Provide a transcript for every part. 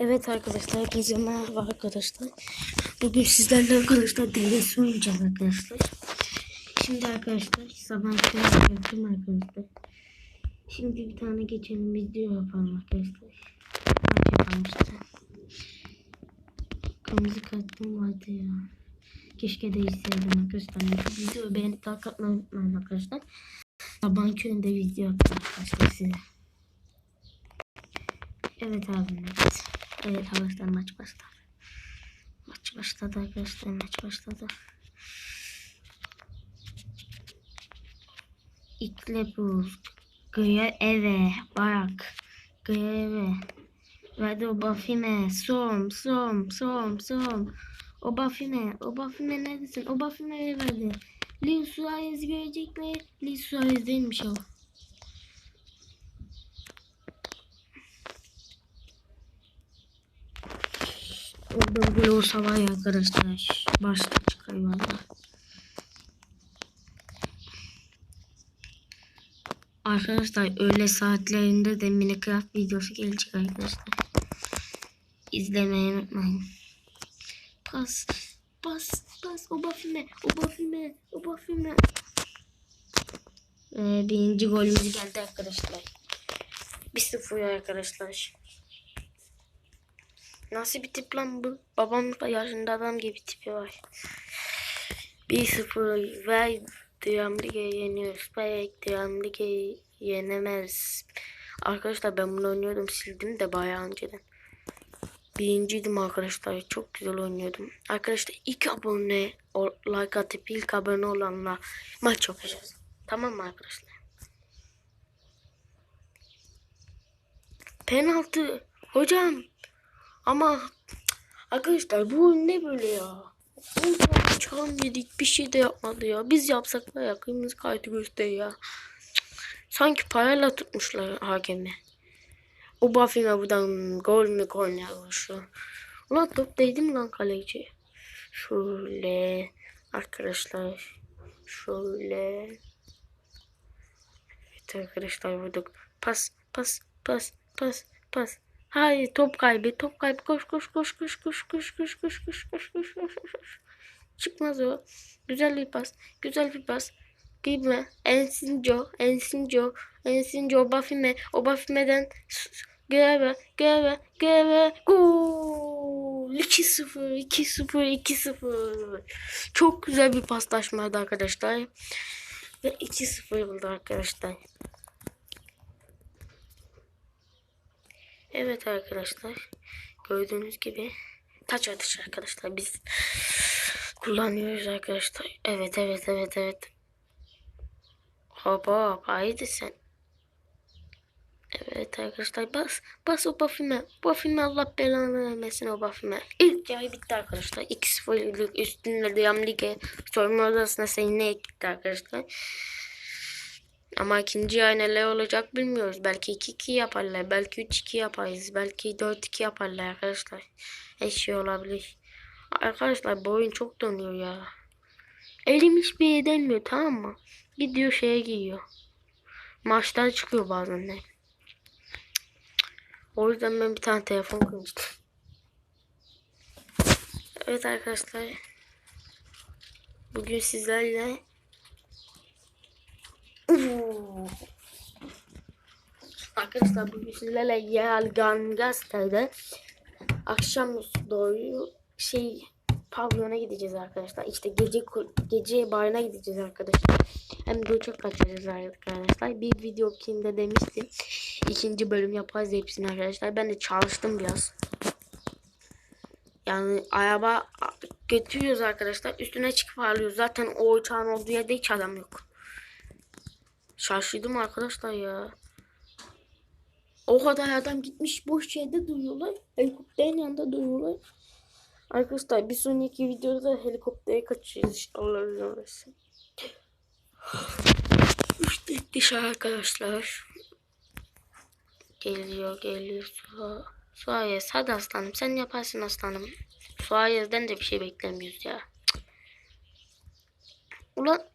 Evet arkadaşlar hepinize merhaba arkadaşlar. Bugün sizlerle arkadaşlar DLC oynayacağız arkadaşlar. Şimdi arkadaşlar sabah köründe yaptım arkadaşlar. Şimdi bir tane geçelim video yapalım arkadaşlar. Maç yapalım işte. Kırmızı kartım vardı ya. Keşke değişseydim arkadaşlar. Şu videoyu beğenip like atmayı unutmayın arkadaşlar. Sabahın köründe video yaptım arkadaşlar size. Evet abi evet. Evet arkadaşlar maç başladı. Maç başladı arkadaşlar maç başladı. İklebuz. Göğe eve. Barak. Göğe eve. Verdi Obafime. Som. Som. Som. Som. Obafime. Obafime neredesin? Obafime verdi. Luis Suarez görecekler. Luis Suarez değilmiş o. Orada gol olsa var ya arkadaşlar. Başlık çıkıyor valla. Arkadaşlar öğle saatlerinde de Minecraft videosu gelecek arkadaşlar. İzlemeyi unutmayın. Pas, pas, pas. O bafime, o bafime, o bafime. Ee, birinci golümüz geldi arkadaşlar. 1-0 arkadaşlar. Nasıl bir tip lan bu? Babam yaşında adam gibi tipi var. 1-0 ve Diam Lig'e yeniyoruz. Belki Diam Lig'e yenemez. Arkadaşlar ben bunu oynuyordum sildim de bayağı önceden. Birinciydim arkadaşlar. Çok güzel oynuyordum. Arkadaşlar ilk abone like atıp ilk abone olanla maç yapacağız. Tamam mı arkadaşlar? Penaltı. Hocam. Ama arkadaşlar bu ne böyle ya? Oyun çalım yedik bir şey de yapmadı ya. Biz yapsak var ya kırmızı kartı gösteriyor ya. Sanki parayla tutmuşlar hakemi. O Buffy'ne buradan gol mü gol ne şu. Ulan top değdi mi lan kaleci? Şöyle arkadaşlar. Şöyle. Evet arkadaşlar vurduk. Pas pas pas pas pas. Hayır top kaybı top kaybı koş koş koş koş koş koş koş koş koş koş koş koş koş koş çıkmaz o güzel bir pas güzel bir pas Gitme Ensinco Ensinco Ensinco Bafime o Bafime'den Göreve göreve göreve gol 2-0 2-0 2-0 çok güzel bir paslaşmaydı arkadaşlar ve 2-0 oldu arkadaşlar Evet arkadaşlar. Gördüğünüz gibi taç atış arkadaşlar biz kullanıyoruz arkadaşlar. Evet evet evet evet. Hop hop haydi sen. Evet arkadaşlar bas bas o buffime. Buffime Allah belanı vermesin o buffime. İlk yarı bitti arkadaşlar. 2-0'lık üstünde Diyam Lig'e soyunma odasına seninle gitti arkadaşlar. Ama ikinci ay neler olacak bilmiyoruz. Belki 2-2 yaparlar. Belki 3-2 yaparız. Belki 4-2 yaparlar arkadaşlar. Her şey olabilir. Arkadaşlar bu oyun çok donuyor ya. Elim hiçbir yere değmiyor tamam mı? Gidiyor şeye giyiyor. Maçlar çıkıyor bazen de. O yüzden ben bir tane telefon kırmıştım. Evet arkadaşlar. Bugün sizlerle Uuu. Arkadaşlar bugün sizlerle Yalgan Gazete'de akşam doğru şey pavyona gideceğiz arkadaşlar. İşte gece gece barına gideceğiz arkadaşlar. Hem de uçak kaçıracağız arkadaşlar. Bir video kimde demiştim. İkinci bölüm yaparız hepsini arkadaşlar. Ben de çalıştım biraz. Yani araba götürüyoruz arkadaşlar. Üstüne çıkıp alıyoruz. Zaten o uçağın olduğu yerde hiç adam yok. Şaşırdım arkadaşlar ya. O kadar adam gitmiş boş yerde duruyorlar. Helikopterin yanında duruyorlar. Arkadaşlar bir sonraki videoda helikoptere kaçıracağız işte Allah izin versin. İşte dışarı arkadaşlar. Geliyor geliyor Su Suayez hadi aslanım sen yaparsın aslanım. Suayez'den de bir şey beklemiyoruz ya. Ulan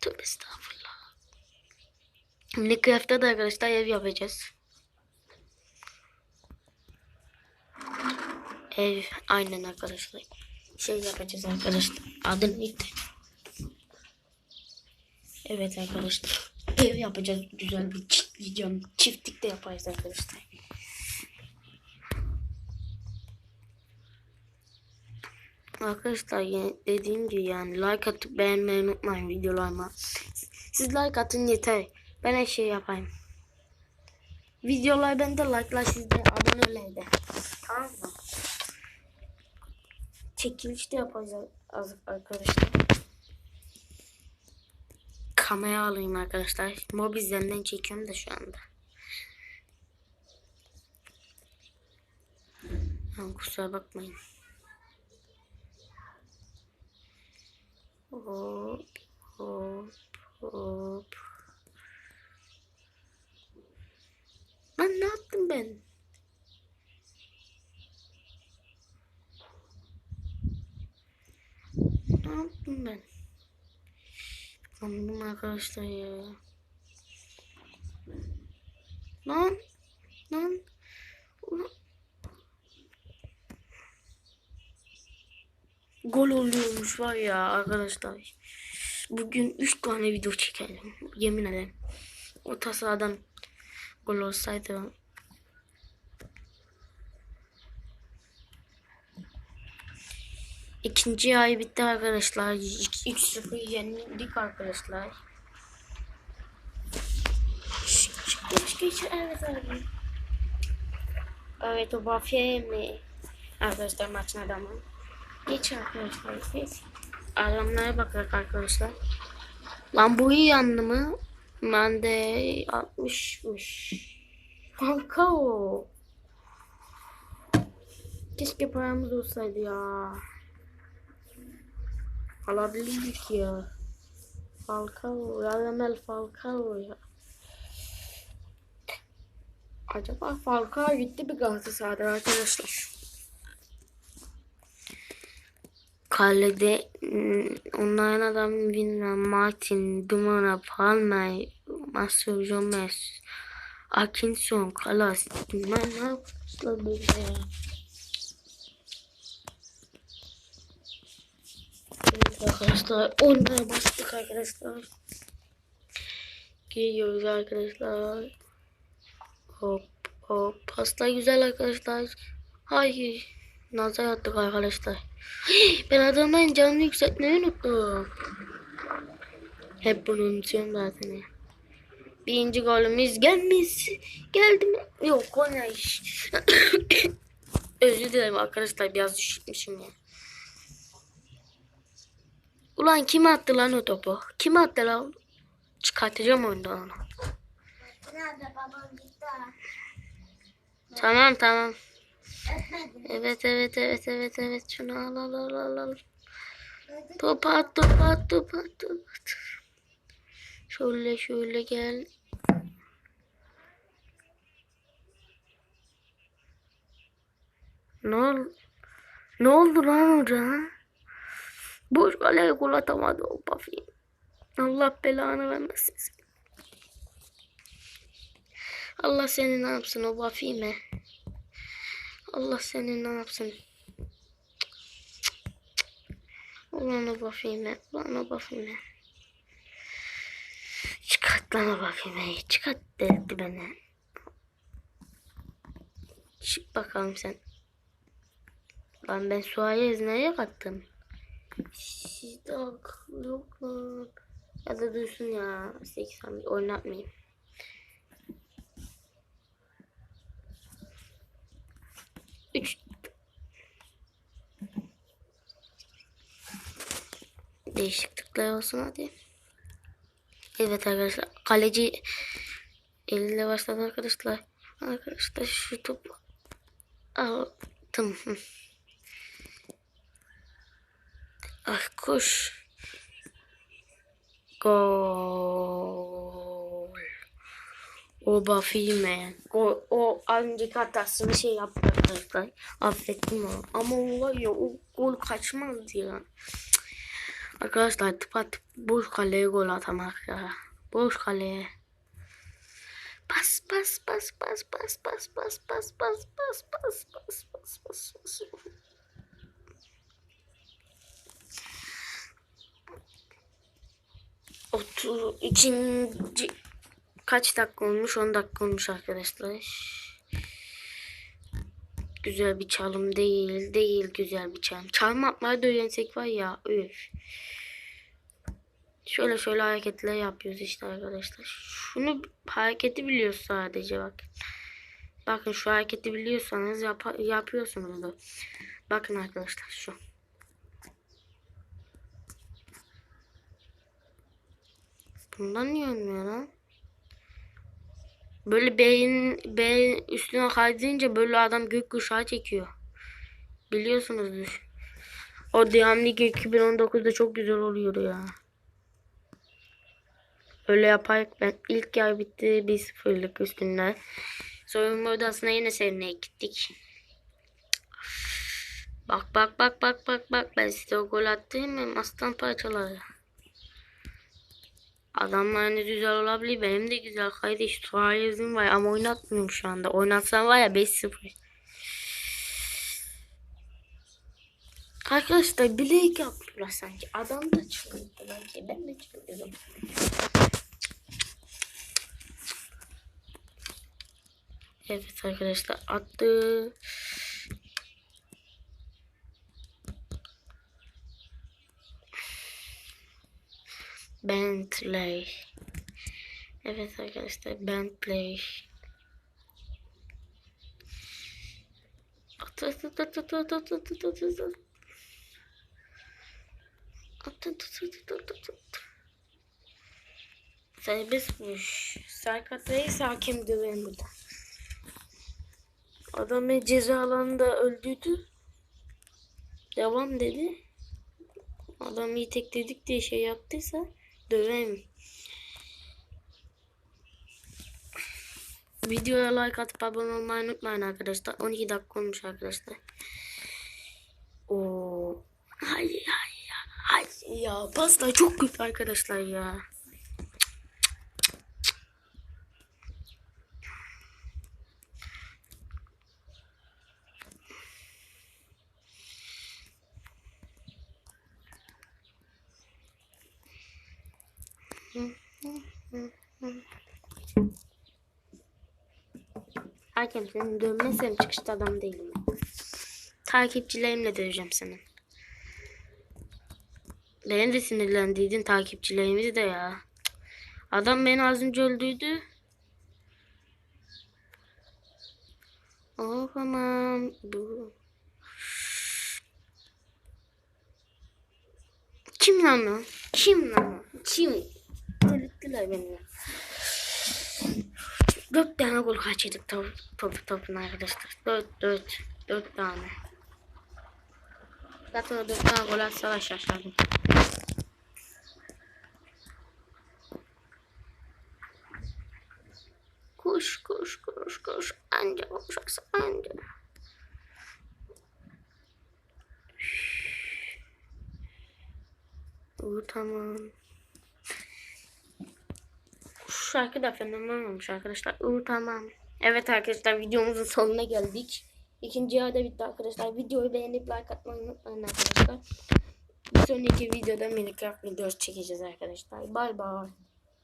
tövbe estağfurullah. Minecraft'ta da arkadaşlar ev yapacağız. Ev aynen arkadaşlar. Şey yapacağız arkadaşlar. Adı neydi? Evet arkadaşlar. Ev yapacağız. Güzel bir çiftlik, çiftlik de yaparız arkadaşlar. Arkadaşlar yani dediğim gibi yani like atıp beğenmeyi unutmayın videolarıma. Siz like atın yeter. Ben her şeyi yapayım. Videolar bende like'lar sizde abonelerde. Tamam mı? Çekiliş de yapacağız arkadaşlar. Kamera alayım arkadaşlar. Mobizen'den çekiyorum da şu anda. Ha, kusura bakmayın. Hop hop hop. Lan ne yaptım ben? Yaptım ben? Anladım arkadaşlar ya. Lan lan. Gol oluyormuş var ya arkadaşlar. Bugün 3 tane video çekelim. Yemin ederim. Orta sahadan gol olsaydı İkinci ay bitti arkadaşlar. 3-0 yenildik arkadaşlar. Geç geç evet abi. Evet o Buffy mi? Arkadaşlar maçın adamı. Geç arkadaşlar. Geç. Adamlara bakarak arkadaşlar. Lan bu iyi yandı mı? Ben de 60'mış. Falcao. Keşke paramız olsaydı ya. Alabilirdik ya. Falcao. Radamel Falcao ya. Acaba Falcao gitti bir Galatasaray'da arkadaşlar. Kalede mm, onların adam Vina, Martin, Dumana, Palmer, Marcelo Gomez, Akinson, Kalas. Ben ne yapmışlar? Evet arkadaşlar onlara bastık arkadaşlar. Geliyoruz arkadaşlar. Hop hop. Pasta güzel arkadaşlar. Hayır. Nazar attık arkadaşlar. Ben adamların canını yükseltmeyi unuttum. Hep bunu unutuyorum zaten. Birinci golümüz gelmiş. Geldi mi? Yok Konya iş. Özür dilerim arkadaşlar biraz düşürmüşüm ya. Ulan kim attı lan o topu? Kim attı lan? Çıkartacağım oyundan onu. Nerede babam gitti? Tamam tamam. Evet evet evet evet evet şunu al al al al al. Top at top at top at top at. Şöyle şöyle gel. Ne oldu? Ne oldu lan orada? Boş kaleye gol atamadı o Buffy. Allah belanı vermesin. Allah seni ne yapsın o Buffy mi? Allah seni ne yapsın? Ulan o Buffy'me, ulan o Buffy'me. Çıkart lan o Buffy'me, çıkart dedi beni. Çık bakalım sen. Lan ben Suarez nereye kattım? Sizde akıl yok lan. Ya da dursun ya. 80 oynatmayayım. Üç. Değişiklikler olsun hadi. Evet arkadaşlar. Kaleci eliyle başladı arkadaşlar. Arkadaşlar şu topu aldım. Ah koş. Gol. O Buffy'me. O, o önceki hatasını şey yaptı arkadaşlar. Affettim onu. Ama o var ya o gol kaçmazdı ya. Arkadaşlar tıpat boş kaleye gol atamak ya. Boş kaleye. Pas pas pas pas pas pas pas pas pas pas pas pas pas bas bas bas. Otur ikinci kaç dakika olmuş? 10 dakika olmuş arkadaşlar. Güzel bir çalım değil. Değil güzel bir çalım. Çalma atmayı da var ya. Üf. Şöyle şöyle hareketler yapıyoruz işte arkadaşlar. Şunu hareketi biliyoruz sadece bak. Bakın şu hareketi biliyorsanız yap yapıyorsunuz da. Bakın arkadaşlar şu. Bundan niye olmuyor lan? Böyle beyin beyin üstüne kaydınca böyle adam gökkuşağı çekiyor. Biliyorsunuzdur. O Diamond 2019'da çok güzel oluyor ya. Öyle yaparak ben ilk yer bitti 1-0'lık üstünden. Soyunma odasına yine seninle gittik. Bak bak bak bak bak bak ben size o gol attım aslan parçaları. Adamlar ne güzel olabilir benim de güzel kardeş Suarez'im var ama oynatmıyorum şu anda. Oynatsam var ya 5-0. Arkadaşlar bilek yapıyorlar sanki. Adam da çıldırdı belki. Ben de çıldırdım. Evet arkadaşlar attı. Bentley. Evet arkadaşlar Bentley. Serbestmiş. Serkatayı sakin döverim burada. Adamı ceza alanında öldürdü. Devam dedi. Adam iyi tek dedik diye şey yaptıysa döveyim. Videoya like atıp abone olmayı unutmayın arkadaşlar. 12 dakika olmuş arkadaşlar. Oo. Hay hay ya. Hay ya. Pasta çok kötü arkadaşlar ya. Hakem seni dövmezsem çıkışta adam değilim. Takipçilerimle döveceğim seni. Beni de sinirlendiydin takipçilerimizi de ya. Adam beni az önce öldürdü. O zaman bu. Kim lan o? Kim lan o? Kim? Delirttiler beni. ya. Dört tane gol kaçırdık top, top, topun arkadaşlar. Dört, dört, dört tane. Zaten o dört tane gol atsalar şaşardım. Koş, koş, koş, koş. Anca koşarsa anca. Oo, tamam. Şarkı da fenomen olmuş arkadaşlar. Oo, tamam. Evet arkadaşlar videomuzun sonuna geldik. İkinci yarıda bitti arkadaşlar. Videoyu beğenip like atmayı unutmayın arkadaşlar. Bir sonraki videoda Minecraft videosu çekeceğiz arkadaşlar. Bay bay.